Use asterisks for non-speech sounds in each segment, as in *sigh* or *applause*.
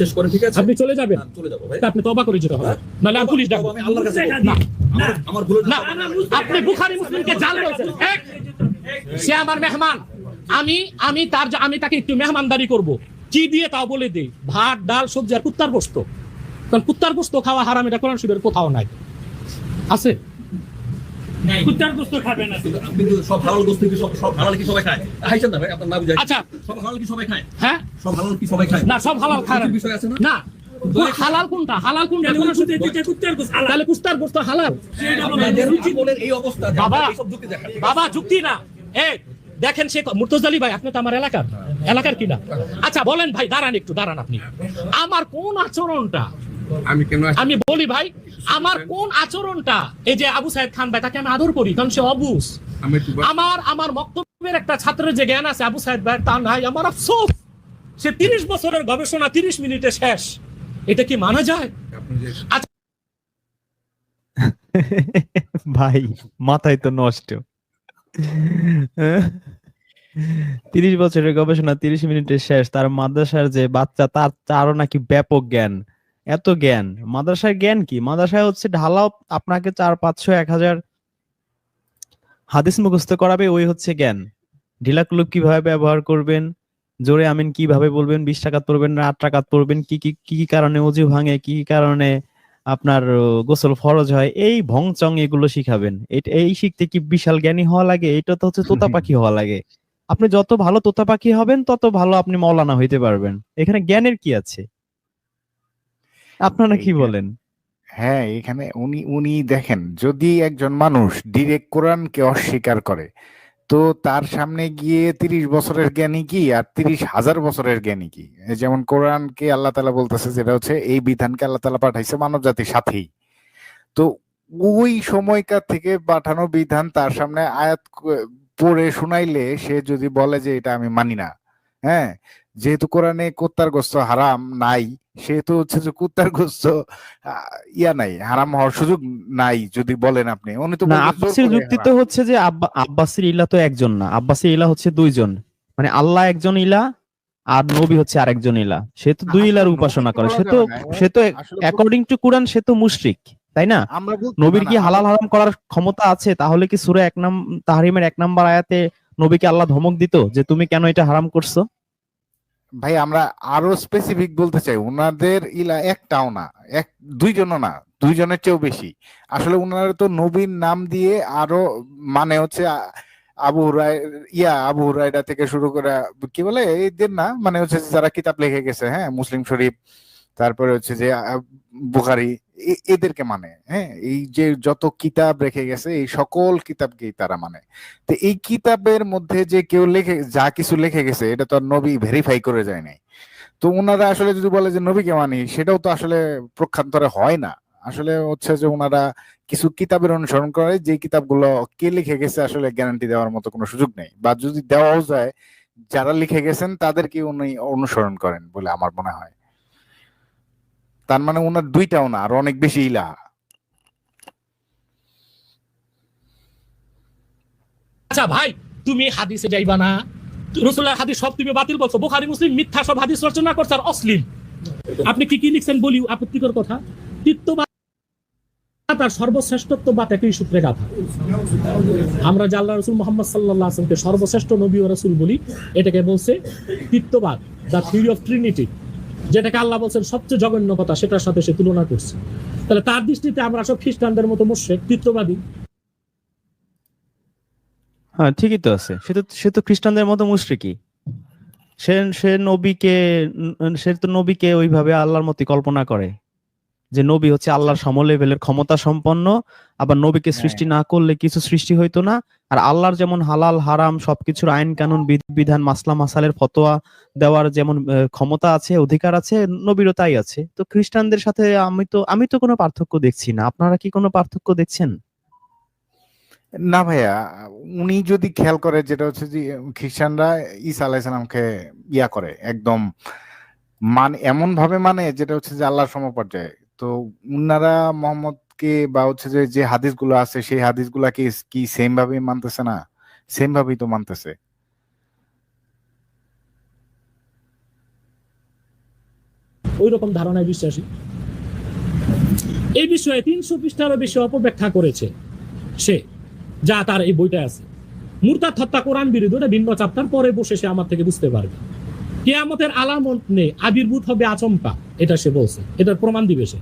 শেষ করে ঠিক আছে? আপনি চলে যাবেন। হ্যাঁ, চলে যাব ভাই। আপনি তবা করে যেতে হবে? নাহলে আমি পুলিশ ডাকবো। আমি আল্লাহর কাছে না আমার আমার ভুল না আপনি বুখারি মুসলিমকে জাল বলছেন। এক, সে আমার মেহমান। আমি আমি তার আমি তাকে একটু মেহমানদারি করব। কি দিয়ে তাও বলে দেই। ভাত ডাল সবজি আর কুত্তার গোস্ত কারণ কুত্তার গোস্ত খাওয়া হারাম এটা কোরআন শরীফের কোথাও নাই। আছে? কুত্তার গোস্ত খাবেন না। কিন্তু সব হালাল গোস্ত কি সব সব হালাল কি সবাই খায়? হাইছেন না ভাই আপনার না বুঝাই। আচ্ছা। সব হালাল কি সবাই খায়? হ্যাঁ? সব হালাল কি সবাই খায়? না সব হালাল খায় বিষয় আছে না? না। হালাল কোনটা? হালাল কোনটা? তাহলে কুত্তার গোস্ত হালাল। এই অবস্থা বাবা। যুক্তি বাবা যুক্তি না। এই দেখেন সে মুর্তজালি ভাই আপনি তো আমার এলাকার। এলাকার কিনা আচ্ছা বলেন ভাই দাঁড়ান একটু দাঁড়ান আপনি। আমার কোন আচরণটা? আমি কেন আমি বলি ভাই আমার কোন আচরণটা? এই যে আবু সাহেব খান ভাই তাকে আমি আদর করি কারণ সে অবুস আমার আমার বক্তব্যের একটা ছাত্রের যে জ্ঞান আছে আবু সাহেব ভাই তা নাই। আমার আফসোস। সে তিরিশ বছরের গবেষণা তিরিশ মিনিটে শেষ। এটা কি মানা যায়? ভাই মাথায় তো নষ্ট। তিরিশ বছরের গবেষণা তিরিশ মিনিটে শেষ। তার মাদ্রাসার যে বাচ্চা তার তারও নাকি ব্যাপক জ্ঞান। এত জ্ঞান? মাদ্রাসার জ্ঞান কি? মাদ্রাসায় হচ্ছে ঢালাও আপনাকে চার পাঁচশো এক হাজার হাদিস মুখস্থ করাবে ওই হচ্ছে জ্ঞান। ঢিলাকুলুপ কীভাবে ব্যবহার করবেন? জোরে আমিন কীভাবে বলবেন? বিশ টাকা পড়বেন না আট টাকা পড়বেন? কি কি কি কারণে অজু ভাঙে? কি কি কারণে আপনার গোসল ফরজ হয়? এই ভংচং এগুলো শিখাবেন। এই শিখতে কি বিশাল জ্ঞানী হওয়া লাগে? এটা তো হচ্ছে তোতা পাখি হওয়া লাগে। আপনি যত ভালো তোতা পাখি হবেন তত ভালো আপনি মৌলানা হইতে পারবেন। এখানে জ্ঞানের কি আছে? আপনারা কি বলেন? হ্যাঁ এখানে উনি উনি দেখেন যদি একজন মানুষ ডিরেক্ট কোরআনকে অস্বীকার করে তো তার সামনে গিয়ে তিরিশ বছরের জ্ঞানী কি আর তিরিশ হাজার বছরের জ্ঞানী কি? যেমন কোরআনকে আল্লাহ তালা বলতেছে যেটা হচ্ছে এই বিধানকে আল্লাহ তালা পাঠাইছে মানব জাতির সাথেই। তো ওই সময়কার থেকে পাঠানো বিধান তার সামনে আয়াত পড়ে শুনাইলে সে যদি বলে যে এটা আমি মানি না হ্যাঁ যেহেতু কোরআনে কুত্তার গোস্ত হারাম নাই সেহেতু হচ্ছে যে কুত্তার গোস্ত ইয়া নাই হারাম হওয়ার সুযোগ নাই যদি বলেন আপনি। উনি তো আব্বাসের যুক্তি তো হচ্ছে যে আব্বা- আব্বাসের ইলা তো একজন না আব্বাসের ইলা হচ্ছে দুইজন। মানে আল্লাহ একজন ইলা আর নবী হচ্ছে আরেকজন ইলা। সে তো দুই ইলার উপাসনা করে সে তো সে তো অ্যাকর্ডিং টু কোরআন সে তো মুশরিক তাই না? নবীর কি হালাল হারাম করার ক্ষমতা আছে? তাহলে কি সূরা এক নাম তাহরিমের এক নাম্বার আয়াতে নবীকে আল্লাহ ধমক দিত যে তুমি কেন এটা হারাম করছ? ভাই, আমরা আরও স্পেসিফিক বলতে চাই। ওনাদের ইলা একটাও না, এক, দুইজনও না, দুইজনের চেয়েও বেশি। আসলে ওনারা তো নবীর নাম দিয়ে আরও মানে হচ্ছে আবু রায় ইয়া আবু হুরাইরা থেকে শুরু করে, কি বলে এদের না? মানে হচ্ছে যারা কিতাব লিখে গেছে হ্যাঁ মুসলিম শরীফ, তারপরে হচ্ছে যে বুখারি এদেরকে মানে হ্যাঁ? এই যে যত কিতাব রেখে গেছে, এই সকল কিতাবকেই তারা মানে। তো এই কিতাবের মধ্যে যে কেউ লেখে, যা কিছু লিখে গেছে, এটা তো আর নবী ভেরিফাই করে যায় নাই। তো ওনারা আসলে যদি বলে যে নবীকে মানি, সেটাও তো আসলে প্রক্ষান্তরে হয় না। আসলে হচ্ছে যে ওনারা কিছু কিতাবের অনুসরণ করে, যে কিতাবগুলো কে লিখে গেছে আসলে গ্যারান্টি দেওয়ার মতো কোনো সুযোগ নেই। বা যদি দেওয়াও যায়, যারা লিখে গেছেন, তাদেরকে উনি অনুসরণ করেন বলে আমার মনে হয়। তার মানে ওনার দুইটাও না, আর অনেক বেশি ইলাহা আচ্ছা ভাই, তুমি হাদিসে যাইবা না? রসুল্লাহ হাদিস সব তুমি বাতিল বলছো। বুখারি, মুসলিম মিথ্যা সব হাদিস রচনা করছে আর অশ্লীল। আপনি কি কি লিখছেন বলি আপত্তিকর কথা? তিত্ববাদ তার সর্বশ্রেষ্ঠত্ব বা একই সূত্রে গাথা আমরা যে রসুল মোহাম্মদ সাল্লাহ আসলামকে সর্বশ্রেষ্ঠ নবী রসুল বলি, এটাকে বলছে তিত্ববাদ দ্য থিওরি অফ ট্রিনিটি। যেটাকে আল্লাহ বলছেন সবচেয়ে জঘন্য কথা, সেটার সাথে সে তুলনা করছে। তাহলে তার দৃষ্টিতে আমরা সব খ্রিস্টানদের মতো মোশেক তিত্ববাদী হ্যাঁ ঠিকই তো আছে। সে তো সে তো খ্রিস্টানদের মতো মুশ্রিকই। সে সে নবীকে, সে তো নবীকে ওইভাবে আল্লাহর মতো কল্পনা করে। যে নবী হচ্ছে আল্লাহর সম লেভেলের ক্ষমতা সম্পন্ন আবার নবীকে সৃষ্টি না করলে কিছু সৃষ্টি হইতো না। আর আল্লাহর যেমন হালাল হারাম সবকিছুর আইন কানুন বিধি বিধান মাসলা মাসালের ফতোয়া দেওয়ার যেমন ক্ষমতা আছে অধিকার আছে নবীরও তাই আছে। তো খ্রিস্টানদের সাথে আমি তো আমি তো কোনো পার্থক্য দেখছি না। আপনারা কি কোনো পার্থক্য দেখছেন? না ভাইয়া উনি যদি খেয়াল করে যেটা হচ্ছে যে খ্রিস্টানরা ঈসা আলাইসালামকে ইয়া করে একদম মানে এমন ভাবে মানে যেটা হচ্ছে যে আল্লাহর সমপর্যায়ে। তো উনারা মোহাম্মদকে বা হচ্ছে যে যে হাদিসগুলো আছে, সেই হাদিসগুলাকে কি সেম ভাবে মানতেছে না? সেম ভাবেই তো মানতেছে। ওই রকম ধারণায় বিশ্বাসী। এই বিষয়ে তিনশো পৃষ্ঠারও বেশি অপব্যাখ্যা করেছে সে, যা তার এই বইটা আছে। মুরতাদ হত্যা কোরআন বিরোধী ওটা ভিন্ন চাপ্টার পরে বসে সে আমার থেকে বুঝতে পারবে। কেয়ামতের আলামত নেই, আবির্ভূত হবে আচমকা। এটা সে বলছে। এটার প্রমাণ দিবে সে।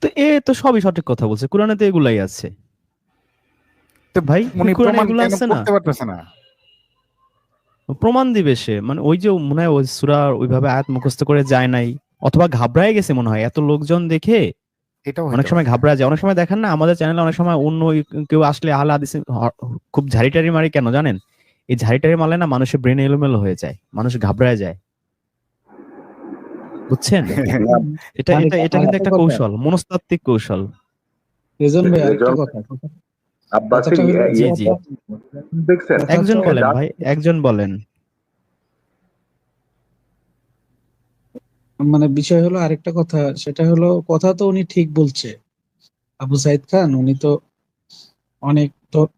তো এ তো সবই সঠিক কথা বলছে। কোরআনে তো এগুলাই আছে। তো ভাই উনি কোরআনে প্রমাণ আছে না? করতে পারতেছে না? প্রমাণ দিবে সে। মানে ওই যে মনে হয় ওই সুরা ওইভাবে আয়াত মুখস্থ করে যায় নাই। অথবা ঘাবড়ায় গেছে মনে হয়। এত লোকজন দেখে অনেক সময় ঘাবড়া যায়। অনেক সময় দেখেন না আমাদের চ্যানেলে অনেক সময় অন্য কেউ আসলে আহলা হাদিসে হ- খুব ঝাড়িটারি মারি কেন জানেন? এই ঝাড়িটারি মারলে না মানুষের ব্রেন এলোমেলো হয়ে যায়। মানুষ ঘাবড়ায় যায়। বুঝছেন? *laughs* এটা এটা এটা কিন্তু একটা কৌশল মনস্তাত্ত্বিক কৌশল। রেজন ভাই রেজন- কথা আব্বাসের জি, জি। দেখছেন? একজন আচ্ছা, বলেন ভাই একজন বলেন। মানে বিষয় হলো আরেকটা কথা সেটা হলো কথা তো উনি ঠিক বলছে। আবু সাইদ খান উনি তো অনেক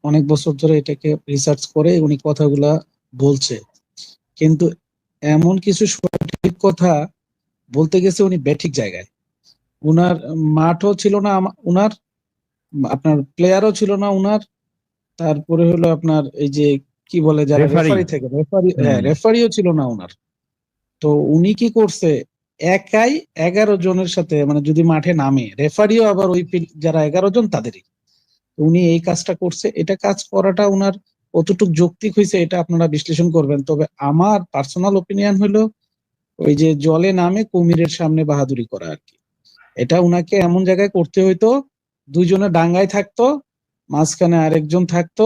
অনেক বছর ধরে এটাকে রিসার্চ করে উনি কথাগুলা বলছে। কিন্তু এমন কিছু সঠিক কথা বলতে গেছে উনি ব্যাঠিক জায়গায়। উনার মাঠও ছিল না উনার আপনার প্লেয়ারও ছিল না উনার তারপরে হলো আপনার এই যে কি বলে যারা রেফারি থেকে রেফারি হ্যাঁ রেফারিও ছিল না উনার। তো উনি কি করছে একাই এগারো জনের সাথে মানে যদি মাঠে নামে রেফারিও আবার ওই যারা এগারো জন তাদেরই। উনি এই কাজটা করছে এটা কাজ করাটা উনার কতটুক যৌক্তিক হয়েছে এটা আপনারা বিশ্লেষণ করবেন। তবে আমার পার্সোনাল ওপিনিয়ন হলো ওই যে জলে নামে কুমিরের সামনে বাহাদুরি করা আর কি। এটা উনাকে এমন জায়গায় করতে হইতো দুইজনে ডাঙ্গায় থাকতো মাঝখানে আরেকজন থাকতো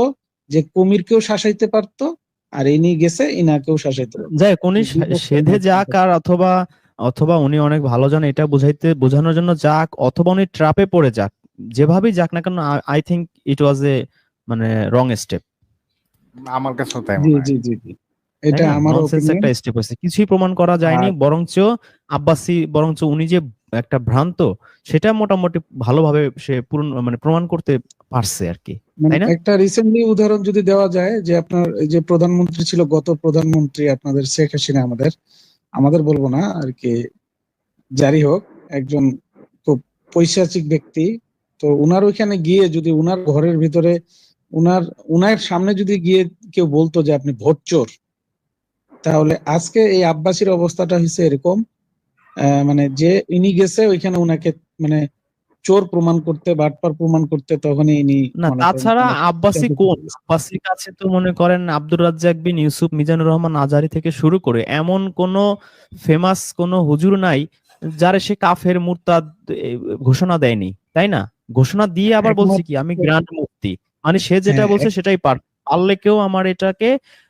যে কুমিরকেও শাসাইতে পারতো আর ইনি গেছে ইনাকেও শাসাইতে পারতো। যাই উনি সেধে যাক আর অথবা অথবা উনি অনেক ভালো জানে এটা বুঝাইতে বোঝানোর জন্য যাক অথবা উনি ট্রাপে পড়ে যাক। যেভাবেই যাক না কেন আই থিঙ্ক ইট ওয়াজ এ মানে রং স্টেপ। আমার কাছেও তাই জি মনে হয়। জি জি জি। এটা আমার একটা স্টেপ হয়েছে। কিছুই প্রমাণ করা যায়নি বরঞ্চ আব্বাসি বরঞ্চ উনি যে একটা ভ্রান্ত সেটা মোটামুটি ভালোভাবে সে পূরণ মানে প্রমাণ করতে পারছে আর কি মানে তাই না? একটা রিসেন্টলি উদাহরণ যদি দেওয়া যায় যে আপনার এই যে প্রধানমন্ত্রী ছিল গত প্রধানমন্ত্রী আপনাদের শেখ হাসিনা আমাদের আমাদের বলব না আর কি জারি হোক একজন খুব পৈশাচিক ব্যক্তি তো উনার ওইখানে গিয়ে যদি উনার ঘরের ভিতরে উনার উনার সামনে যদি গিয়ে কেউ বলতো যে আপনি ভোট চোর তাহলে আজকে এই আব্বাসীর অবস্থাটা হচ্ছে এরকম মানে যে ইনি গেছে ওইখানে ওনাকে মানে চোর প্রমাণ করতে বাটপার প্রমাণ করতে তখনই ইনি না তাছাড়া আব্বাসি কোন? আব্বাসির কাছে তো মনে করেন আব্দুর রাজ্জাক বিন ইউসুফ মিজানুর রহমান আজারি থেকে শুরু করে এমন কোন ফেমাস কোন হুজুর নাই যারে সে কাফের মুরতাদ ঘোষণা দেয়নি তাই না? ঘোষণা দিয়ে আবার বলছে কি আমি গ্রান্ড মুক্তি মানে সে যেটা হ্যাঁ, বলছে সেটাই পার পারলে কেউ আমার এটাকে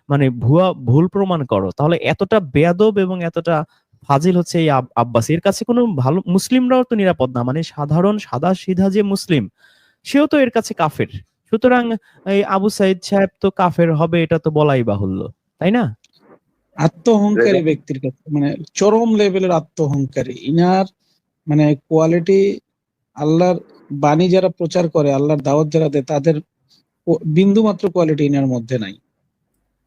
মানে ভুয়া ভুল প্রমাণ করো। তাহলে এতটা বেয়াদব এবং এতটা ফাজিল হচ্ছে এই আব- আব্বাসি। এর কাছে কোনো ভালো মুসলিমরাও তো নিরাপদ না। মানে সাধারণ সাদা সিধা যে মুসলিম সেও তো এর কাছে কাফের। সুতরাং এই আবু সাইদ সাহেব তো কাফের হবে এটা তো বলাই বাহুল্য। তাই না? আত্মহংকারী ব্যক্তির কাছে মানে চরম লেভেলের আত্মহংকারী। ইনার মানে কোয়ালিটি আল্লাহর বাণী যারা প্রচার করে আল্লাহর দাওয়াত যারা দেয় তাদের বিন্দু মাত্র কোয়ালিটি ইনার মধ্যে নাই।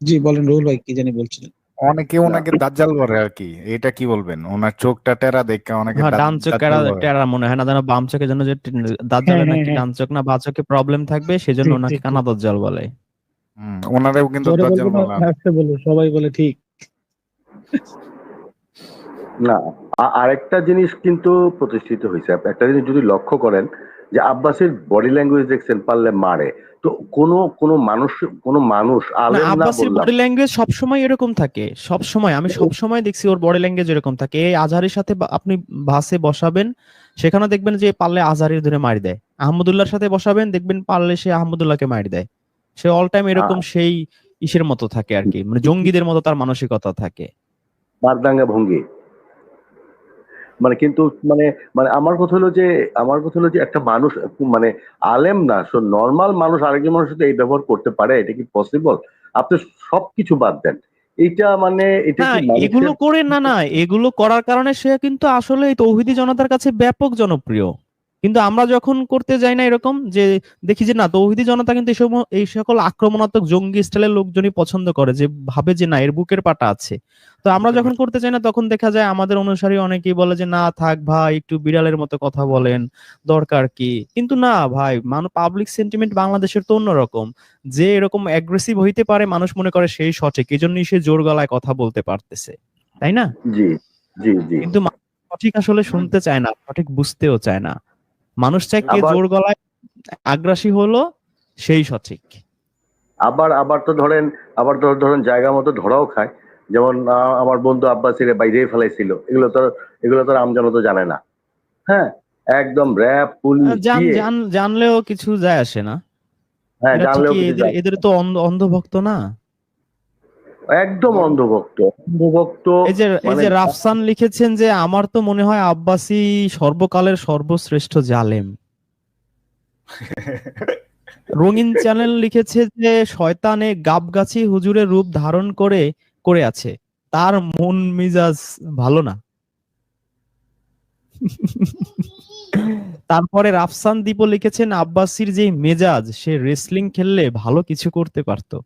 জি বলেন রুহুল ভাই কি জানি বলছিলেন। অনেকে ওনাকে দাজ্জাল বলে আর কি এটা কি বলবেন? ওনার চোখটা টেরা দেখে অনেকে হ্যাঁ ডান চোখ টেরা মনে হয় না যেন বাম চোখের জন্য যে দাজ্জালের হ্যাঁ, নাকি হ্যাঁ, ডান চোখ না বা চোখে প্রবলেম থাকবে সেজন্য ওনাকে কানা দজ্জাল বলে। হুম, ওনারেও কিন্তু দাজ্জাল বলো। সবাই বলে ঠিক। না আরেকটা জিনিস কিন্তু প্রতিষ্ঠিত হয়েছে। একটা জিনিস যদি লক্ষ্য করেন যে আব্বাসের বডি ল্যাঙ্গুয়েজ দেখছেন পারলে মারে। তো কোনো কোনো মানুষ কোনো মানুষ আলেম না আব্বাসির বডি ল্যাঙ্গুয়েজ সবসময় এরকম থাকে সবসময়। আমি সবসময় দেখছি ওর বডি ল্যাঙ্গুয়েজ এরকম থাকে। এই আজহারের সাথে আপনি বাসে বসাবেন সেখানে দেখবেন যে পারলে আজহারের ধরে মারি দেয়। আহমদুল্লাহর সাথে বসাবেন দেখবেন পারলে সে আহমদুল্লাহকে মারি দেয়। সে অল টাইম এরকম সেই ইসের মতো থাকে আর কি। মানে জঙ্গিদের মতো তার মানসিকতা থাকে। মারদাঙ্গা ভঙ্গি। মানে কিন্তু মানে মানে আমার কথা হলো যে আমার কথা হলো যে একটা মানুষ মানে আলেম না নর্মাল মানুষ আরেকজন মানুষ এই ব্যবহার করতে পারে এটা কি পসিবল আপনি সবকিছু বাদ দেন। এটা মানে এটা কি এগুলো করে না না এগুলো করার কারণে সে কিন্তু আসলে এই তৌহিদি জনতার কাছে ব্যাপক জনপ্রিয়। কিন্তু আমরা যখন করতে যাই না এরকম যে দেখি যে না তৌহিদি জনতা কিন্তু এই এই সকল আক্রমণাত্মক জঙ্গি স্টাইলের লোকজনই পছন্দ করে যে ভাবে যে না এর বুকের পাটা আছে। তো আমরা যখন করতে চাই না তখন দেখা যায় আমাদের অনুসারী অনেকেই বলে যে না থাক ভাই একটু বিড়ালের মতো কথা বলেন দরকার কি? কিন্তু না ভাই মানুষ পাবলিক সেন্টিমেন্ট বাংলাদেশের তো অন্যরকম। যে এরকম অ্যাগ্রেসিভ হইতে পারে মানুষ মনে করে সেই সঠিক। এই জন্যই সে জোর গলায় কথা বলতে পারতেছে। তাই না? জি জি জি। কিন্তু সঠিক আসলে শুনতে চায় না সঠিক বুঝতেও চায় না। মানুষ চায় কে জোর গলায় আগ্রাসী হলো সেই সঠিক। আবার আবার তো ধরেন আবার তো ধরেন জায়গা মতো ধরাও খায়। যেমন আমার বন্ধু আব্বাসিরে বাইরে ফেলাইছিল এগুলো তো এগুলো তো আমজনতা জানে না। হ্যাঁ একদম র্যাব পুলিশ জান জানলেও কিছু যায় আসে না। হ্যাঁ জানলেও এদের তো অন্ধ- অন্ধভক্ত না। একদম অন্ধভক্ত। অন্ধভক্ত এই যে এই মানে যে রাফসান লিখেছেন যে আমার তো মনে হয় আব্বাসি সর্বকালের সর্বশ্রেষ্ঠ জালেম। *laughs* রঙিন চ্যানেল লিখেছে যে শয়তানে গাবগাছি হুজুরের রূপ ধারণ করে করে আছে। তার মন মিজাজ ভালো না। তারপরে রাফসান দীপ লিখেছেন আব্বাসির যে মেজাজ সে রেসলিং খেললে ভালো কিছু করতে পারতো।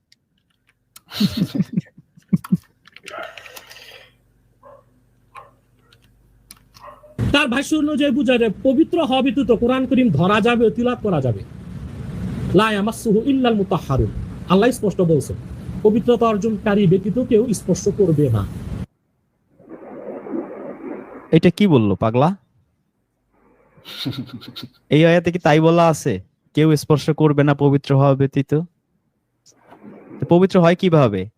তার ভাষ্য অনুযায়ী বুঝা যায় পবিত্র হওয়া ব্যতীত কোরআন করিম ধরা যাবে তিলাওয়াত করা যাবে। ইল্লাল মুতাহহারুন আল্লাহ স্পষ্ট বলছেন, পবিত্রতা অর্জনকারী ব্যতীত কেউ স্পর্শ করবে না। এটা কি বলল, পাগলা? এই আয়াতে কি তাই বলা আছে? কেউ স্পর্শ করবে না পবিত্র হওয়া ব্যতীত? তো পবিত্র হয় কীভাবে?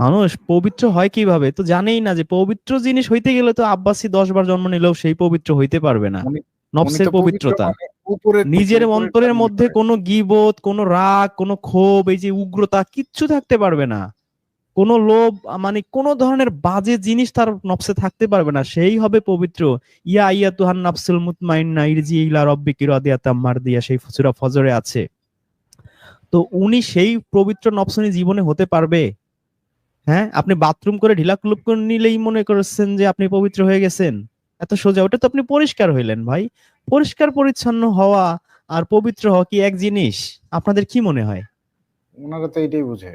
মানুষ পবিত্র হয় কীভাবে? তো জানেই না যে পবিত্র জিনিস হইতে গেলে তো আব্বাসি দশ বার জন্ম নিলেও সেই পবিত্র হইতে পারবে না। উনি- নফসের পবিত্র পবিত্রতা। মানে নিজের অন্তরের মধ্যে কোনো গিবত কোনো রাগ কোনো ক্ষোভ এই যে উগ্রতা কিচ্ছু থাকতে পারবে না। কোনো লোভ মানে কোনো ধরনের বাজে জিনিস তার নফসে থাকতে পারবে না। সেই হবে পবিত্র। ইয়া ইয়া তুহান নাফসুল মুতমাইন্না ইরজি ইলা রব্বিকি রাদিয়াতাম মারদিয়া। সেই সূরা ফজরে আছে। তো উনি সেই পবিত্র নবসনী জীবনে হতে পারবে। হ্যাঁ? আপনি বাথরুম করে ঢিলা ক্লুপ করে নিলেই মনে করছেন যে আপনি পবিত্র হয়ে গেছেন। এত সোজা, ওটা তো আপনি পরিষ্কার হইলেন ভাই। পরিষ্কার পরিচ্ছন্ন হওয়া আর পবিত্র হওয়া কি এক জিনিস? আপনাদের কি মনে হয়? ওনারা তো এটাই বুঝে।